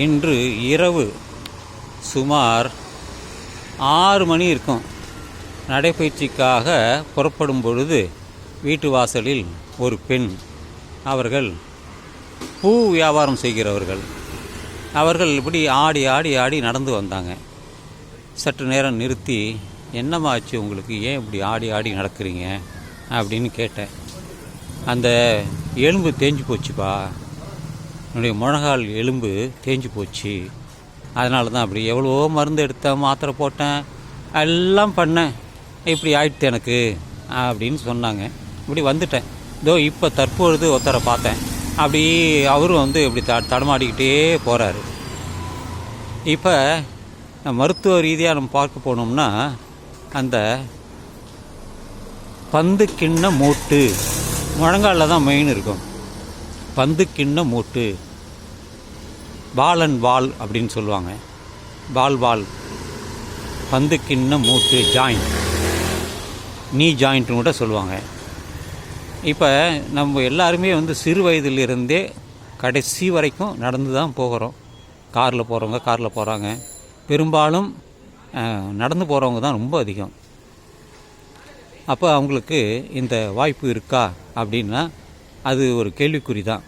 இன்று இரவு சுமார் ஆறு மணி இருக்கும். நடைபயிற்சிக்காக புறப்படும் பொழுது வீட்டு வாசலில் ஒரு பெண் அவர்கள் பூ வியாபாரம் செய்கிறவர்கள். அவர்கள் இப்படி ஆடி ஆடி ஆடி நடந்து வந்தாங்க. சற்று நேரம் நிறுத்தி என்னம்மா ஆச்சு உங்களுக்கு? ஏன் இப்படி ஆடி ஆடி நடக்கிறீங்க? அப்படின்னு கேட்டேன். அந்த எலும்பு தேஞ்சு போச்சுப்பா. என்னுடைய முழங்கால் எலும்பு தேஞ்சு போச்சு. அதனால தான் அப்படி எவ்வளவோ மருந்து எடுத்தேன் மாத்திரை போட்டேன் எல்லாம் பண்ணேன். இப்படி ஆயிடுத்து எனக்கு அப்படின்னு சொன்னாங்க. இப்படி வந்துட்டேன். இதோ இப்போ தற்பொழுது ஒருத்தரை பார்த்தேன். அப்படி அவரும் வந்து இப்படி த தடமாடிக்கிட்டே போகிறாரு இப்போ மருத்துவ ரீதியாக நம்ம பார்க்க போனோம்னா அந்த பந்து கிண்ண மூட்டு முழங்காலில் தான் மெயின் இருக்கும். பந்து கிண்ண மூட்டு. பாலன் வால் அப்படின்னு சொல்லுவாங்க. பால் வால். பந்து கிண்ண மூட்டு ஜாயிண்ட் நீ ஜாயிண்ட்னு கூட சொல்லுவாங்க. இப்போ நம்ம எல்லாருமே வந்து சிறு வயதிலிருந்தே கடைசி வரைக்கும் நடந்து தான் போகிறோம். காரில் போகிறவங்க காரில் போகிறாங்க பெரும்பாலும் நடந்து போகிறவங்க தான் ரொம்ப அதிகம். அப்போ அவங்களுக்கு இந்த வாய்ப்பு இருக்கா அப்படின்னா அது ஒரு கேள்விக்குறி தான்.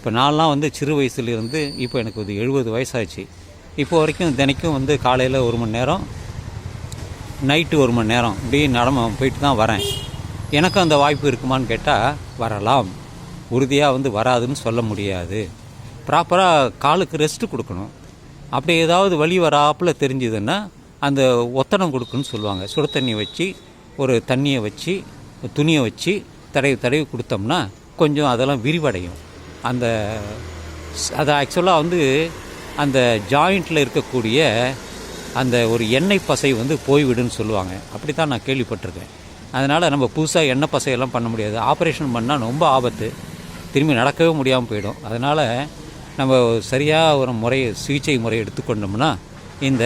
இப்போ நான்லாம் வந்து சிறு வயசுலேருந்து இப்போ எனக்கு ஒரு எழுபது வயசாச்சு இப்போ வரைக்கும் தினைக்கும் வந்து காலையில் ஒரு மணி நேரம் நைட்டு ஒரு மணி நேரம் இப்படி நடம போயிட்டு தான் வரேன். எனக்கும் அந்த வாய்ப்பு இருக்குமான்னு கேட்டால் வரலாம். உறுதியாக வந்து வராதுன்னு சொல்ல முடியாது. ப்ராப்பராக காலுக்கு ரெஸ்ட் கொடுக்கணும். அப்படி ஏதாவது வழி வராப்பில் தெரிஞ்சுதுன்னா அந்த ஒத்தடம் கொடுக்குன்னு சொல்லுவாங்க. சுடு தண்ணி வச்சு ஒரு தண்ணியை வச்சு துணியை வச்சு தடவி தடவி கொடுத்தோம்னா கொஞ்சம் அதெல்லாம் விரிவடையும். அந்த அது ஆக்சுவலாக வந்து அந்த ஜாயிண்ட்டில் இருக்கக்கூடிய அந்த ஒரு எண்ணெய் பசை வந்து போய்விடுன்னு சொல்லுவாங்க. அப்படி தான் நான் கேள்விப்பட்டிருக்கேன். அதனால் நம்ம புதுசாக எண்ணெய் பசையெல்லாம் பண்ண முடியாது. ஆப்ரேஷன் பண்ணால் ரொம்ப ஆபத்து. திரும்பி நடக்கவே முடியாமல் போயிடும். அதனால் நம்ம சரியாக ஒரு முறை சிகிச்சை முறை எடுத்துக்கொண்டோம்னா இந்த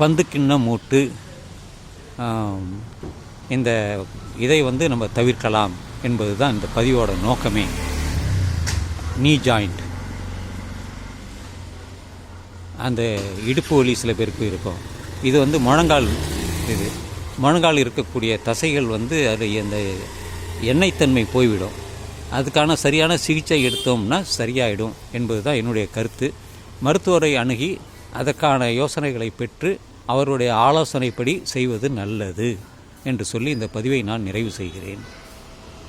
பந்து கிண்ண மூட்டு இந்த இதை வந்து நம்ம தவிர்க்கலாம் என்பது தான் இந்த பதிவோட நோக்கமே. நீ ஜாயிண்ட் அந்த இடுப்பு வலி சில பேருக்கு இருக்கும். இது வந்து முழங்கால் இது. முழங்கால் இருக்கக்கூடிய தசைகள் வந்து அது அந்த எண்ணெய்த்தன்மை போய்விடும். அதுக்கான சரியான சிகிச்சை எடுத்தோம்னா சரியாயிடும் என்பது தான் என்னுடைய கருத்து. மருத்துவரை அணுகி அதற்கான யோசனைகளை பெற்று அவருடைய ஆலோசனைப்படி செய்வது நல்லது என்று சொல்லி இந்த பதிவை நான் நிறைவு செய்கிறேன்.